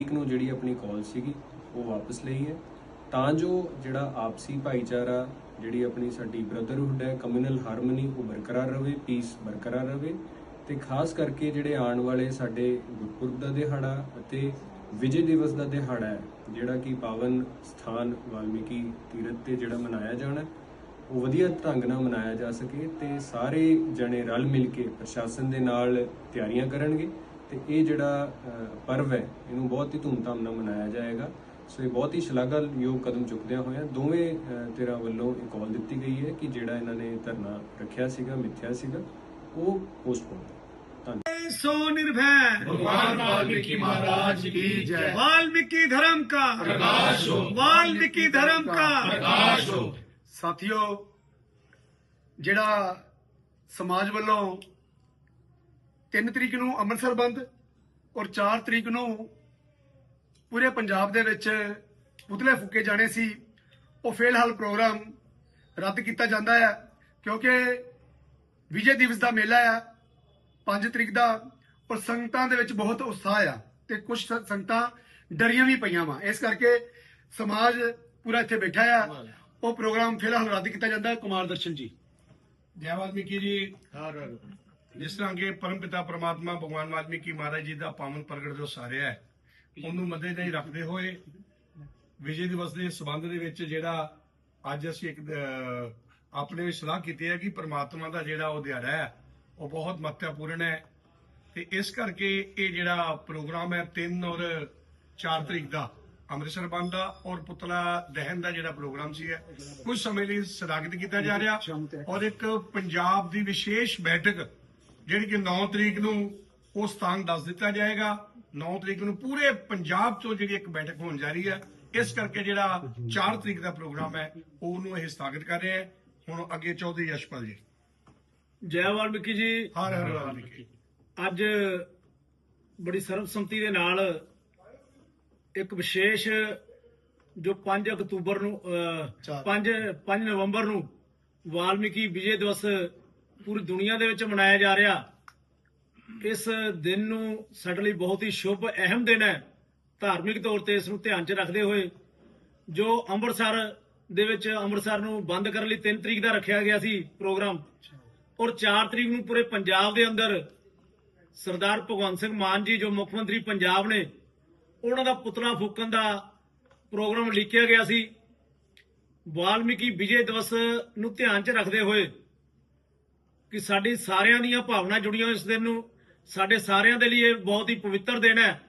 ਇੱਕ ਨੂੰ ਜਿਹੜੀ ਆਪਣੀ ਕਾਲ ਸੀਗੀ, ਉਹ ਵਾਪਸ ਲਈ ਹੈ। ਤਾਂ ਜੋ ਜਿਹੜਾ ਆਪਸੀ ਭਾਈਚਾਰਾ, ਜਿਹੜੀ ਆਪਣੀ ਸਾਡੀ ਬ੍ਰਦਰਹੁੱਡ ਹੈ ਕਮਿਊਨਲ ਹਾਰਮਨੀ ਉਹ ਬਰਕਰਾਰ ਰਵੇ ਪੀਸ ਬਰਕਰਾਰ ਰਵੇ ਤੇ ਖਾਸ ਕਰਕੇ ਜਿਹੜੇ ਆਉਣ ਵਾਲੇ ਸਾਡੇ ਗੁਰਪੁਰਬ ਦਾ ਦਿਹਾੜਾ ਅਤੇ ਵਿਜੇ ਦਿਵਸ ਦਾ ਦਿਹਾੜਾ ਹੈ, ਜਿਹੜਾ ਕਿ ਪਾਵਨ ਸਥਾਨ ਵਾਲਮੀਕੀ ਤੀਰਥ ਤੇ ਜਿਹੜਾ ਮਨਾਇਆ ਜਾਣਾ, ਉਹ ਵਧੀਆ ਢੰਗ ਨਾਲ ਮਨਾਇਆ ਜਾ ਸਕੇ ਤੇ ਸਾਰੇ ਜਣੇ ਰਲ ਮਿਲ ਕੇ ਪ੍ਰਸ਼ਾਸਨ ਦੇ ਨਾਲ ਤਿਆਰੀਆਂ ਕਰਨਗੇ। ਤੇ ਇਹ ਜਿਹੜਾ ਪਰਵ ਹੈ ਇਹਨੂੰ ਬਹੁਤ ਹੀ ਧੂਮਧਾਮ ਨਾਲ ਮਨਾਇਆ ਜਾਏਗਾ। ਸੋ ਇਹ ਬਹੁਤ ਹੀ ਸ਼ਲਾਘਾਯੋਗ ਕਦਮ ਚੁੱਕਦਿਆਂ ਹੋਇਆ ਦੋਵੇਂ ਤੇਰਾ ਵੱਲੋਂ ਇੱਕ ਕਾਲ ਦਿੱਤੀ ਗਈ ਹੈ ਕਿ ਜਿਹੜਾ ਇਹਨਾਂ ਨੇ ਧਰਨਾ ਰੱਖਿਆ ਸੀਗਾ ਮਿੱਥਿਆ ਸੀਗਾ ਉਹ ਪੋਸਟਪੋਨ ਸੋ ਨਿਰਭੈ ਭਗਵਾਨ ਵਾਲਮੀਕੀ ਮਹਾਰਾਜ ਕੀ ਜੈ। ਵਾਲਮੀਕੀ ਧਰਮ ਕਾ। ਪ੍ਰਕਾਸ਼ ਹੋ। ਵਾਲਮੀਕੀ ਧਰਮ ਕਾ। ਪ੍ਰਕਾਸ਼ ਹੋ। ਸਾਥੀਓ ਜਿਹੜਾ ਸਮਾਜ ਵੱਲੋਂ 3 ਤਰੀਕ ਨੂੰ ਅੰਮ੍ਰਿਤਸਰ ਬੰਦ ਔਰ 4 ਤਰੀਕ ਨੂੰ ਪੂਰੇ ਪੰਜਾਬ ਦੇ ਵਿੱਚ ਪੁਤਲੇ ਫੁੱਕੇ ਜਾਣੇ ਸੀ। ਉਹ ਫਿਲਹਾਲ ਪ੍ਰੋਗਰਾਮ ਰੱਦ ਕੀਤਾ ਜਾਂਦਾ ਹੈ ਕਿਉਂਕਿ ਵਿਜੇ ਦਿਵਸ ਦਾ ਮੇਲਾ ਆ 5 ਤਰੀਕ ਦਾ ਔਰ ਸੰਗਤਾਂ ਦੇ ਵਿੱਚ ਬਹੁਤ ਉਤਸ਼ਾਹ ਆ ਤੇ ਕੁਝ ਸੰਗਤਾਂ ਡਰੀਆਂ ਵੀ ਪਈਆਂ ਵਾ। ਇਸ ਕਰਕੇ ਸਮਾਜ ਪੂਰਾ ਇੱਥੇ ਬੈਠਾ ਆ। ਉਹ ਪ੍ਰੋਗਰਾਮ ਫਿਲਹਾਲ ਰੱਦ ਕੀਤਾ ਜਾਂਦਾ। ਹੈ ਕੁਮਾਰ ਦਰਸ਼ਨ ਜੀ। ਜੈ ਵਾਲਮੀਕੀ ਜੀ। ਜਿਸ ਤਰ੍ਹਾਂ ਕਿ ਪਰਮਪਿਤਾ ਪ੍ਰਮਾਤਮਾ ਭਗਵਾਨ ਵਾਲਮੀਕੀ ਮਹਾਰਾਜ ਜੀ ਦਾ ਪਾਵਨ ਪ੍ਰਗਟ ਦਿਵਸ ਆ ਰਿਹਾ ਹੈ ਉਹਨੂੰ ਮੱਦੇਨਜ਼ਰ ਰੱਖਦੇ ਹੋਏ ਵਿਜੇ ਦਿਵਸ ਦੇ ਸਬੰਧ ਦੇ ਵਿੱਚ ਜਿਹੜਾ ਅੱਜ ਅਸੀਂ ਇੱਕ ਆਪਣੇ ਵਿੱਚ ਸਲਾਹ ਕੀਤੀ ਹੈ ਕਿ ਪ੍ਰਮਾਤਮਾ ਦਾ ਜਿਹੜਾ ਉਹ ਦਿਹਾੜਾ ਹੈ ਉਹ ਬਹੁਤ ਮਹੱਤਵਪੂਰਨ ਹੈ ਤੇ ਇਸ ਕਰਕੇ ਇਹ ਜਿਹੜਾ ਪ੍ਰੋਗਰਾਮ ਹੈ 3 ਔਰ 4 ਤਰੀਕ ਦਾ ਅੰਮ੍ਰਿਤਸਰ ਬੰਦ ਦਾ ਔਰ ਪੁਤਲਾ ਦਹਨ ਦਾ ਜਿਹੜਾ ਪ੍ਰੋਗਰਾਮ ਸੀ ਹੈ ਕੁਝ ਸਮੇਂ ਲਈ ਸਥਗਿਤ ਕੀਤਾ ਜਾ ਰਿਹਾ ਔਰ ਇੱਕ ਪੰਜਾਬ ਦੀ ਵਿਸ਼ੇਸ਼ ਬੈਠਕ ਜਿਹੜੀ ਕਿ 9 ਤਰੀਕ ਨੂੰ ਉਹ ਸਥਾਨ ਦੱਸ ਦਿੱਤਾ ਜਾਏਗਾ। 9 ਤਰੀਕ ਨੂੰ ਪੂਰੇ ਪੰਜਾਬ ਤੋਂ ਜਿਹੜੀ ਇੱਕ ਬੈਠਕ ਹੋਣ ਜਾ ਰਹੀ ਹੈ ਇਸ ਕਰਕੇ ਜਿਹੜਾ 4 ਤਰੀਕ ਦਾ ਪ੍ਰੋਗਰਾਮ ਹੈ ਉਹਨੂੰ ਇਹ ਸਥਾਗਿਤ ਕਰ ਰਹੇ ਹੈ। ਹੁਣ ਅੱਗੇ ਚੌਧਰੀ ਯਸ਼ਪਾਲ ਜੀ। ਜੈ ਵਾਲਮੀਕੀ ਜੀ। ਹਰ ਹਰ ਵਾਲਮੀਕੀ। ਅੱਜ ਬੜੀ ਸਰਬਸੰਮਤੀ ਦੇ ਨਾਲ ਇੱਕ ਵਿਸ਼ੇਸ਼ ਜੋ 5 ਅਕਤੂਬਰ ਨੂੰ 5 5 ਨਵੰਬਰ ਨੂੰ ਵਾਲਮੀਕੀ ਵਿਜੇ ਦਿਵਸ ਪੂਰੀ ਦੁਨੀਆ ਦੇ ਵਿੱਚ ਮਨਾਇਆ ਜਾ ਰਿਹਾ। ਇਸ ਦਿਨ ਨੂੰ ਸਾਡੇ ਲਈ ਬਹੁਤ ਹੀ ਸ਼ੁਭ, ਅਹਿਮ ਦਿਨ ਹੈ। ਧਾਰਮਿਕ ਤੌਰ ਤੇ ਇਸ ਨੂੰ ਧਿਆਨ 'ਚ ਰੱਖਦੇ ਹੋਏ ਜੋ ਅੰਮ੍ਰਿਤਸਰ ਦੇ ਵਿੱਚ ਅੰਮ੍ਰਿਤਸਰ ਨੂੰ ਬੰਦ ਕਰਨ ਲਈ 3 ਤਰੀਕ ਦਾ ਰੱਖਿਆ ਗਿਆ ਸੀ ਪ੍ਰੋਗਰਾਮ ਔਰ 4 ਤਰੀਕ ਨੂੰ ਪੂਰੇ ਪੰਜਾਬ ਦੇ ਅੰਦਰ ਸਰਦਾਰ ਭਗਵੰਤ ਸਿੰਘ ਮਾਨ ਜੀ, ਜੋ ਮੁੱਖ ਮੰਤਰੀ ਪੰਜਾਬ ਨੇ, ਉਹਨਾਂ ਦਾ ਪੁਤਲਾ ਫੂਕਣ ਦਾ ਪ੍ਰੋਗਰਾਮ ਲਿਖਿਆ ਗਿਆ ਸੀ। ਵਾਲਮੀਕੀ ਵਿਜੇ ਦਿਵਸ ਨੂੰ ਧਿਆਨ 'ਚ ਰੱਖਦੇ ਹੋਏ ਕਿ ਸਾਡੀ ਸਾਰਿਆਂ ਦੀਆਂ ਭਾਵਨਾ ਜੁੜੀਆਂ ਹੋਈਆਂ ਇਸ ਦਿਨ ਨੂੰ। ਸਾਡੇ ਸਾਰਿਆਂ ਦੇ ਲਈ ਇਹ ਬਹੁਤ ਹੀ ਪਵਿੱਤਰ ਦਿਨ ਹੈ।